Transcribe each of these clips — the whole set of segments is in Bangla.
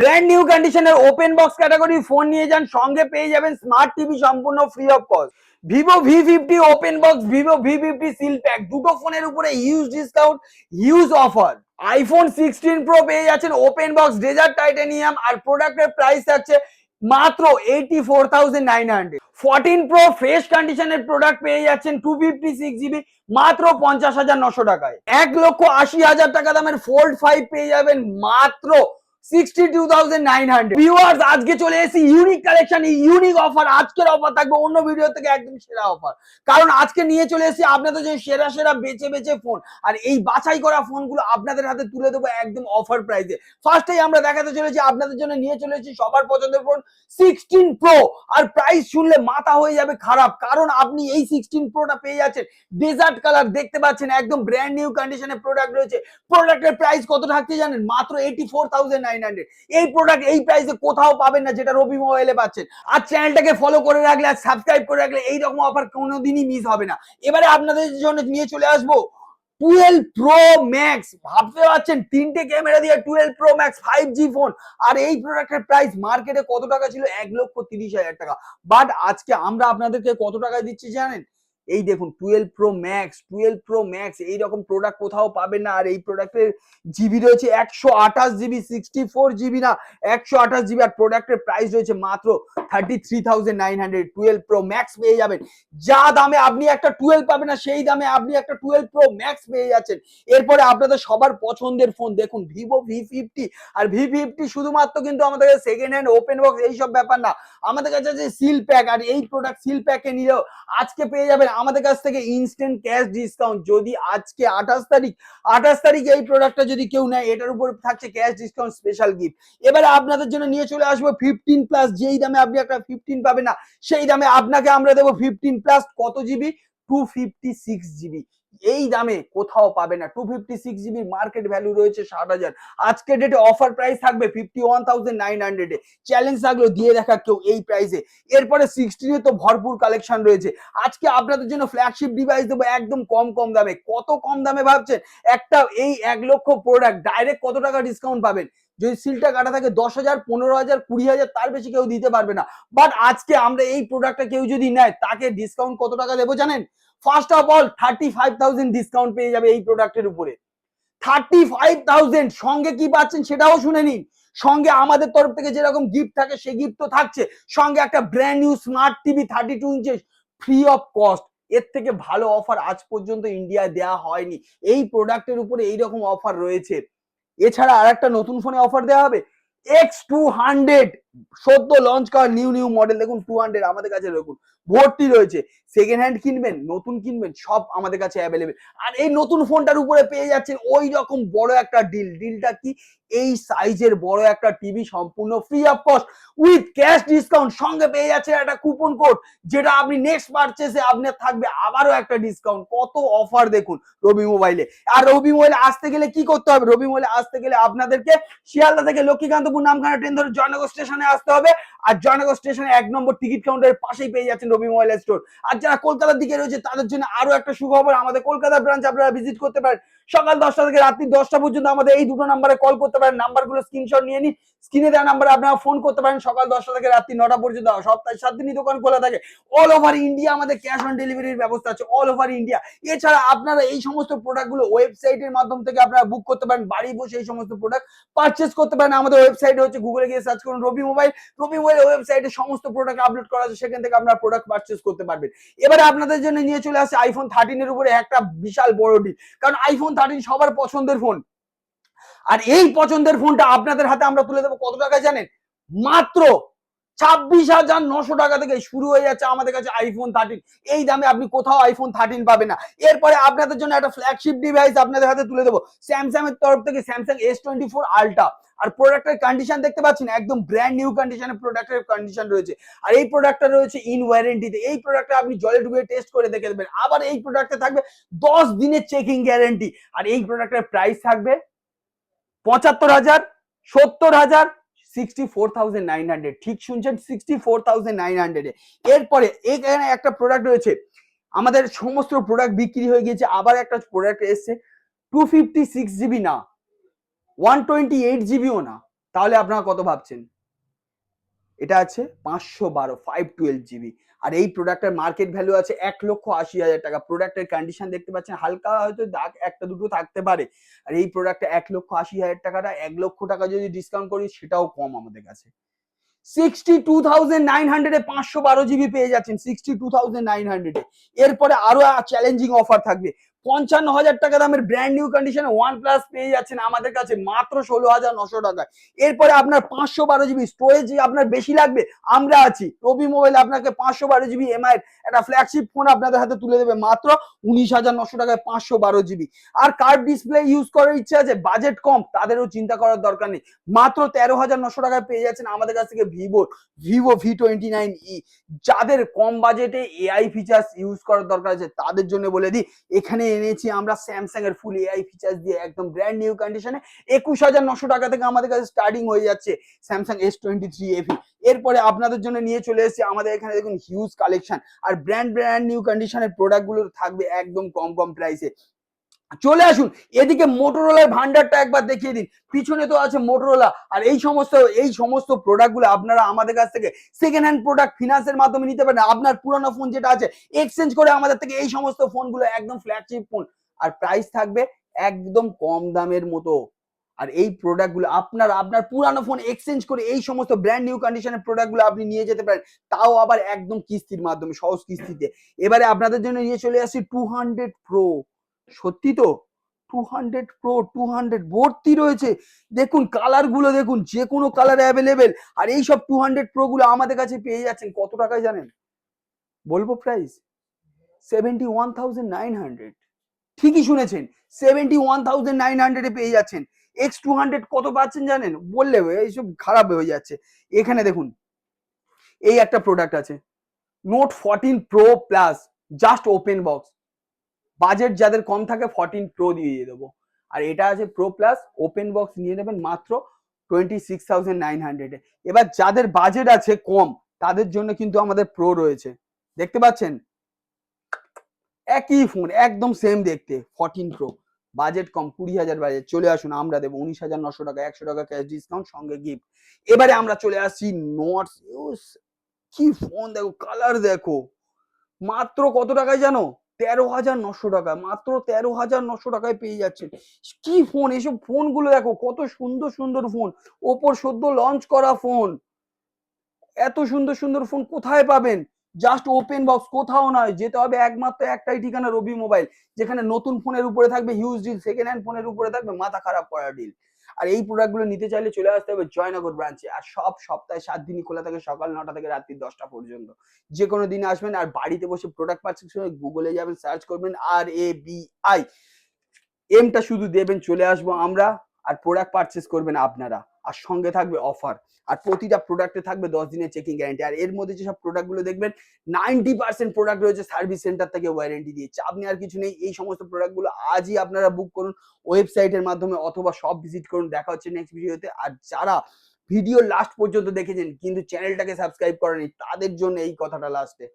ব্র্যান্ড নিউ কন্ডিশনের ওপেন বক্স ক্যাটাগরি ফোন নিয়ে যান, সঙ্গে পেয়ে যাবেন স্মার্ট টিভি সম্পূর্ণ free of cost Vivo V fifty open box Vivo V fifty seal pack দুটো ফোনের উপরে huge discount huge offer iPhone sixteen pro পেয়ে যাচ্ছেন ওপেন বক্স ডেজার্ট টাইটানিয়াম আর প্রোডাক্টের প্রাইস আছে মাত্র eighty four thousand nine hundred fourteen pro fresh কন্ডিশনের প্রোডাক্ট পেয়ে যাচ্ছেন টু ফিফটি সিক্স জিবি মাত্র পঞ্চাশ হাজার নশো টাকায়। এক লক্ষ আশি হাজার টাকা দামের ফোল্ড ফাইভ পেয়ে যাবেন মাত্র আজকে চলে এসেছি ইউনিক কালেকশন ইউনিক অফার আজকের অফার থাকবে অন্য ভিডিও থেকে একদম সেরা অফার কারণ আজকে নিয়ে চলে এসেছি আপনাদের যে সেরা সেরা বেছে বেছে ফোন আর এই বাছাই করা ফোনগুলো আপনাদের হাতে তুলে দেবো একদম অফার প্রাইসে ফার্স্টেই আমরা দেখাতে চলেছি, আপনাদের জন্য নিয়ে চলে এসেছি সবার পছন্দের ফোন সিক্সটিন প্রো আর প্রাইস শুনলে মাথা হয়ে যাবে খারাপ। কারণ আপনি এই সিক্সটিন প্রোটা পেয়ে যাচ্ছেন। ডেজার্ট কালার দেখতে পাচ্ছেন, একদম ব্র্যান্ড নিউ কন্ডিশনে প্রোডাক্ট রয়েছে। প্রোডাক্টের প্রাইস কত থাকছে জানেন? মাত্র এইটি ফোর থাউজেন্ড নাইন এই প্রোডাক্ট এই প্রাইসে কোথাও পাবেন না, যেটা রবি মোবাইলে পাচ্ছেন। আর চ্যানেলটাকে ফলো করে রাখলে, আর সাবস্ক্রাইব করে রাখলে এই রকম অফার কোনোদিনই মিস হবে না। এবারে আপনাদের জন্য নিয়ে চলে আসব টুয়েলভ প্রো ম্যাক্স ভাবতে পারছেন? তিনটে ক্যামেরা দিয়ে twelve pro max five G phone আর এই প্রোডাক্টের প্রাইস মার্কেটে কত টাকা ছিল? এক লক্ষ তিরিশ হাজার টাকা। বাট আজকে আমরা আপনাদেরকে কত টাকায় দিচ্ছি জানেন? এই দেখুন twelve pro max twelve pro max এইরকম প্রোডাক্ট কোথাও পাবেন না। আর এই প্রোডাক্টের জিবি রয়েছে একশো আঠাশ জিবি সিক্সটি ফোর জিবি না, একশো আঠাশ জিবি আর প্রোডাক্টের প্রাইস রয়েছে মাত্র thirty three thousand nine hundred twelve pro max পেয়ে যাবেন। যা দামে আপনি একটা টুয়েলভ পাবেন না, সেই দামে আপনি একটা টুয়েলভ প্রো ম্যাক্স পেয়ে যাচ্ছেন। এরপরে আপনাদের সবার পছন্দের ফোন দেখুন ভিভো ভি ফিফটি আর ভি ফিফটি শুধুমাত্র কিন্তু আমাদের কাছে সেকেন্ড হ্যান্ড ওপেন বক্স এইসব ব্যাপার না। আমাদের কাছে আছে সিল প্যাক আর এই প্রোডাক্ট সিল প্যাকে নিলেও আজকে পেয়ে যাবেন আমাদের কাছ থেকে ইনস্ট্যান্ট ক্যাশ ডিসকাউন্ট যদি আজকে আঠাশ তারিখ আঠাশ তারিখ এই প্রোডাক্টটা যদি কেউ নেয়, এটার উপর থাকছে ক্যাশ ডিসকাউন্ট স্পেশাল গিফট এবারে আপনাদের জন্য নিয়ে চলে আসব ফিফটিন প্লাস যেই দামে আপনি একটা ফিফটিন পাবেন না, সেই দামে আপনাকে আমরা দেবো ফিফটিন প্লাস কত GB two fifty six GB এই দামে কোথাও পাবে না। টু ফিফটি সিক্স জিবির মার্কেট ভ্যালু রয়েছে ষাট হাজার। আজকে ডেটে অফার প্রাইস থাকবে ফিফটি ওয়ান থাউজেন্ড নাইন হান্ড্রেডে চ্যালেঞ্জ থাকল দিয়ে দেখা কেউ এই প্রাইসে এরপরে সিক্সটিনে তো ভরপুর কালেকশন রয়েছে। আজকে আপনাদের জন্য ফ্ল্যাগশিপ ডিভাইস দেবো একদম কম কম দামে। কত কম দামে ভাবছেন? একটা এই এক লক্ষ প্রোডাক্ট ডাইরেক্ট কত টাকা ডিসকাউন্ট পাবেন? যদি সিলটা কাটা থাকে দশ হাজার, পনেরো হাজার, কুড়ি হাজার, তার বেশি কেউ দিতে পারবে না। বাট আজকে আমরা এই প্রোডাক্টটা কেউ যদি নেয়, তাকে ডিসকাউন্ট কত টাকা দেবো জানেন? First of all thirty five thousand discount পেয়ে যাবে এই প্রোডাক্টের উপরে। থার্টি ফাইভ সঙ্গে কি পাচ্ছেন সেটাও শুনে নিন। সঙ্গে আমাদের তরফ থেকে যেরকম গিফট থাকে, সেই গিফট তো থাকছে। সঙ্গে একটা brand new smart TV thirty two inches free of cost এর থেকে ভালো অফার আজ পর্যন্ত ইন্ডিয়ায় দেওয়া হয়নি। এই প্রোডাক্টের উপরে এইরকম অফার রয়েছে। এছাড়া আর একটা নতুন ফোনে অফার দেওয়া হবে। এক্স টু হান্ড্রেড সদ্য লঞ্চ করা নিউ নিউ মডেল দেখুন টু হান্ড্রেড আমাদের কাছে দেখুন ভর্তি রয়েছে। সেকেন্ড হ্যান্ড কিনবেন, নতুন কিনবেন, সব আমাদের কাছে অ্যাভেলেবেল আর এই নতুন ফোনটার উপরে পেয়ে যাচ্ছেন ওই রকম বড় একটা ডিল ডিলটা কি? এই সাইজের বড় একটা টিভি সম্পূর্ণ free of cost with cash discount সঙ্গে পেয়ে যাচ্ছে একটা কুপন কোড যেটা আপনি নেক্সট পারচেসে আপনার থাকবে আবারও একটা ডিসকাউন্ট কত অফার দেখুন রবি মোবাইলে আর রবি মোবাইলে আসতে গেলে কি করতে হবে? রবি মোবাইলে আসতে গেলে আপনাদেরকে শিয়ালদা থেকে লক্ষ্মীকান্তপুর নামখানা ট্রেন ধরে জয়নগর স্টেশনে আসতে হবে। আর জয়নগর স্টেশনে এক নম্বর টিকিট কাউন্টারের পাশেই পেয়ে যাচ্ছেন রবি মোবাইল স্টোর। আর যারা কলকাতার দিকে রয়েছে, তাদের জন্য আরও একটা সুখবর আমাদের কলকাতা ব্রাঞ্চ আপনারা ভিজিট করতে পারেন। সকাল দশটা থেকে রাত্রি দশটা পর্যন্ত আমাদের এই দুটো নাম্বারে কল করতে পারেন। নাম্বারগুলো স্ক্রিনশট নিয়ে নিন। স্ক্রিনে দেওয়া নাম্বারে আপনারা ফোন করতে পারেন। সকাল দশটা থেকে রাত্রি নটা পর্যন্ত। সপ্তাহে সাত দিনই দোকান খোলা থাকে। অল ওভার ইন্ডিয়া আমাদের ক্যাশ অন ডেলিভারির ব্যবস্থা আছে। অল ওভার ইন্ডিয়া এছাড়া আপনারা এই সমস্ত প্রোডাক্টগুলো ওয়েবসাইটের মাধ্যম থেকে আপনারা বুক করতে পারেন। বাড়ি বসে এই সমস্ত প্রোডাক্ট পারচেস করতে পারেন। আমাদের ওয়েবসাইটে হচ্ছে গুগলে গিয়ে সার্চ করুন রবি মোবাইল রবি মোবাইল ওয়েবসাইটে সমস্ত প্রোডাক্ট আপলোড করা আছে। সেখান থেকে আপনারা প্রোডাক্ট পারচেস করতে পারবেন। এবারে আপনাদের জন্য নিয়ে চলে আসে আইফোন থার্টিনের উপরে একটা বিশাল বড় ডিল কারণ আইফোন থার্টিন সবার পছন্দের ফোন আর এই পছন্দের ফোনটা আপনাদের হাতে আমরা তুলে দেবো কত টাকায় জানেন? মাত্র ছাব্বিশ হাজার নশো টাকা থেকে শুরু হয়ে যাচ্ছে আমাদের কাছে আইফোন থার্টিন এই দামে আপনি কোথাও আইফোন থার্টিন পাবেন না। এরপরে আপনাদের জন্য একটা ফ্ল্যাগশিপ ডিভাইস আপনাদের হাতে তুলে দেবো। স্যামসাং এর তরফ থেকে Samsung S twenty four ultra আর প্রোডাক্টের কন্ডিশন দেখতে পাচ্ছেন? একদম ব্র্যান্ড নিউ কন্ডিশনে প্রোডাক্টের কন্ডিশন রয়েছে। আর এই প্রোডাক্টটা রয়েছে ইন ওয়ারেন্টিতে এই প্রোডাক্টটা আপনি জলে ডুবিয়ে টেস্ট করে দেখে দেবেন। আবার এই প্রোডাক্টে থাকবে দশ দিনের চেকিং গ্যারেন্টি আর এই প্রোডাক্টের প্রাইস থাকবে পঁচাত্তর হাজার, সত্তর হাজার sixty four thousand nine hundred ঠিক শুনছেন? সিক্সটি ফোর নাইন এরপরে এখানে একটা প্রোডাক্ট রয়েছে। আমাদের সমস্ত প্রোডাক্ট বিক্রি হয়ে গিয়েছে। আবার একটা প্রোডাক্ট এসছে। টু ফিফটি সিক্স জিবি না। ওয়ান টোয়েন্টি এইট জিবিও না, তাহলে আপনারা কত ভাবছেন? এটা আছে পাঁচশো বারো ফাইভ টুয়েলভ জিবি আর এই প্রোডাক্টের মার্কেট ভ্যালু আছে এক লক্ষ আশি হাজার টাকা। প্রোডাক্টের কন্ডিশন দেখতে পাচ্ছেন, হালকা হয়তো দাগ একটা দুটো থাকতে পারে। আর এই প্রোডাক্টে এক লক্ষ আশি হাজার টাকাটা, এক লক্ষ টাকা যদি ডিসকাউন্ট করি, সেটাও কম আমাদের কাছে। সিক্সটি টু থাউজেন্ড নাইন হান্ড্রেডে পাঁচশো বারো জিবি পেয়ে যাচ্ছেন সিক্সটি টু থাউজেন্ড নাইন হান্ড্রেডে এরপরে আরও চ্যালেঞ্জিং অফার থাকবে। পঞ্চান্ন হাজার টাকা দামের ব্র্যান্ড নিউ কন্ডিশনে ওয়ান প্লাস পেয়ে যাচ্ছেন আমাদের কাছে মাত্র ষোলো হাজার নশো টাকায়। এরপরে আপনার পাঁচশো বারো জিবি স্টোরেজ আপনার বেশি লাগবে, আমরা আছি। রবি মোবাইল আপনাকে পাঁচশো বারো জিবি এমআই একটা ফ্ল্যাগশিপ ফোন আপনাদের হাতে তুলে দেবে মাত্র উনিশ হাজার নশো টাকায় পাঁচশো বারো জিবি আর কার্ড ডিসপ্লে ইউজ করার ইচ্ছে আছে বাজেট কম, তাদেরও চিন্তা করার দরকার নেই। মাত্র তেরো হাজার নশো টাকায় পেয়ে যাচ্ছেন আমাদের কাছ থেকে Vivo Vivo V twenty nine E যাদের কম বাজেটে এআই ফিচার্স ইউজ করার দরকার আছে, তাদের জন্য বলে দিই, এখানে এনেছি, আমরা স্যামসাং এর ফুল এআই ফিচার্স দিয়ে, একদম ব্র্যান্ড নিউ কন্ডিশনে একুশ হাজার নশো টাকা থেকে আমাদের কাছে স্টার্টিং হয়ে যাচ্ছে Samsung S twenty three FE এরপরে আপনাদের জন্য নিয়ে চলে এসেছি আমাদের এখানে দেখুন হিউজ কালেকশন আর ব্র্যান্ড ব্র্যান্ড নিউ কন্ডিশনের প্রোডাক্টগুলো থাকবে একদম কম কম প্রাইসে চলে আসুন। এদিকে মোটরোলার ভান্ডারটা একবার দেখিয়ে দিন। পিছনে তো আছে মোটরোলা আর এই সমস্ত এই সমস্ত প্রোডাক্টগুলো আপনারা আমাদের কাছ থেকে সেকেন্ড হ্যান্ড প্রোডাক্ট ফিনান্সের মাধ্যমে নিতে পারেন। আপনার পুরোনো ফোন যেটা আছে এক্সচেঞ্জ করে আমাদের থেকে এই সমস্ত ফোনগুলো একদম ফ্ল্যাগশিপ ফোন আর প্রাইস থাকবে একদম কম দামের মতো। আর এই প্রোডাক্টগুলো আপনার আপনার পুরানো ফোন এক্সচেঞ্জ করে এই সমস্ত ব্র্যান্ড নিউ কন্ডিশনের প্রোডাক্টগুলো আপনি নিয়ে যেতে পারেন। তাও আবার একদম কিস্তির মাধ্যমে, সহজ কিস্তিতে। এবারে আপনাদের জন্য নিয়ে চলে আসছি টু হান্ড্রেড প্রো সত্যি তো? Two hundred pro two hundred ভর্তি রয়েছে। দেখুন কালারগুলো দেখুন, যে কোনো কালার অ্যাভেলেবেল আর এই সব টু হান্ড্রেড প্রো গুলো আমাদের কাছে পেয়ে যাচ্ছেন। কত টাকায় জানেন? বলব price seventy one thousand nine hundred ঠিকই শুনেছেন সেভেন্টি ওয়ান থাউজেন্ড নাইন হান্ড্রেডে পেয়ে যাচ্ছেন। এক্স টু হান্ড্রেড কত পাচ্ছেন জানেন? বললে এইসব খারাপ হয়ে যাচ্ছে। এখানে দেখুন, এই একটা প্রোডাক্ট আছে। Note fourteen pro plus just open box budget যাদের কম থাকে ফোরটিন প্রো দিয়ে দেবো। আর এটা আছে প্রো প্লাস ওপেন বক্স নিয়ে নেবেন মাত্র টোয়েন্টি সিক্স থাউজেন্ড নাইন হান্ড্রেডে এবার যাদের বাজেট আছে কম, তাদের জন্য কিন্তু আমাদের প্রো রয়েছে। দেখতে পাচ্ছেন? একই ফোন একদম সেম দেখতে ফোরটিন প্রো বাজেট কম, কুড়ি হাজার বাজেট চলে আসুন, আমরা দেবো উনিশ হাজার নশো টাকা, একশো টাকা ক্যাশ ডিসকাউন্ট সঙ্গে গিফট এবারে আমরা চলে আসছি নোটস কি ফোন দেখো কালার দেখো। মাত্র কত টাকায় জানো? তেরো হাজার নশো টাকা, মাত্র তেরো হাজার নশো টাকায় পেয়ে যাচ্ছেন কি ফোন এইসব ফোনগুলো দেখো, কত সুন্দর সুন্দর ফোন ওপর সদ্য লঞ্চ করা ফোন এত সুন্দর সুন্দর ফোন কোথায় পাবেন? জাস্ট ওপেন বক্স কোথাও নয়। যেতে হবে একমাত্র একটাই ঠিকানা, রবি মোবাইল যেখানে নতুন ফোনের উপরে থাকবে হিউজ ডিল সেকেন্ড হ্যান্ড ফোনের উপরে থাকবে, মাথা খারাপ করা ডিল আর এই প্রোডাক্টগুলো নিতে চাইলে চলে আসতে হবে জয়নগর ব্রাঞ্চে আর সব সপ্তাহে সাত দিনই খোলা থাকে সকাল নটা থেকে রাত্রি দশটা পর্যন্ত। যে কোনো দিন আসবেন আর বাড়িতে বসে প্রোডাক্ট পারচেস করে গুগলে যাবেন সার্চ করবেন আর এ বি আই এমটা শুধু দেবেন, চলে আসব আমরা। আর প্রোডাক্ট পারচেস করবেন আপনারা। আর সঙ্গে থাকবে অফার আর প্রতিটা প্রোডাক্টে থাকবে দশ দিনের চেকিং গ্যারান্টি আর এর মধ্যে যেসব প্রোডাক্টগুলো দেখবেন নাইনটি পার্সেন্ট প্রোডাক্ট রয়েছে সার্ভিস সেন্টার থেকে ওয়ারেন্টি দিয়ে চাপ নেওয়ার কিছু নেই, এই সমস্ত প্রোডাক্টগুলো আজই আপনারা বুক করুন ওয়েবসাইটের মাধ্যমে অথবা সব ভিজিট করুন। দেখা হচ্ছে নেক্সট ভিডিওতে। আর যারা ভিডিও লাস্ট পর্যন্ত দেখেছেন, কিন্তু চ্যানেলটাকে সাবস্ক্রাইব করেনি তাদের জন্য এই কথাটা লাস্টে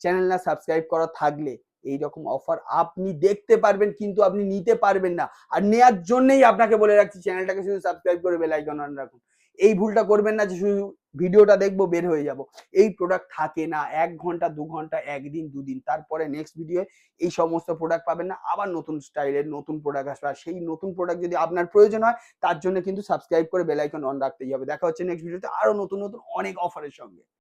চ্যানেল না সাবস্ক্রাইব করা থাকলে এই রকম অফার আপনি দেখতে পারবেন, কিন্তু আপনি নিতে পারবেন না। আর নেয়ার জন্যই আপনাকে বলে রাখছি, চ্যানেলটাকে শুধু সাবস্ক্রাইব করে বেল আইকন অন রাখুন। এই ভুলটা করবেন না যে শুধু ভিডিওটা দেখব, বের হয়ে যাব। এই প্রোডাক্ট থাকে না, এক ঘণ্টা, দু ঘণ্টা, একদিন, দুদিন। তারপরে নেক্সট ভিডিও এই সমস্ত প্রোডাক্ট পাবেন না, আবার নতুন স্টাইলের নতুন প্রোডাক্ট আসবে। আর সেই নতুন প্রোডাক্ট যদি আপনার প্রয়োজন হয়, তার জন্য কিন্তু সাবস্ক্রাইব করে বেলাইকন অন রাখতেই হবে। দেখা হচ্ছে নেক্সট ভিডিওতে আরও নতুন নতুন অনেক অফারের সঙ্গে।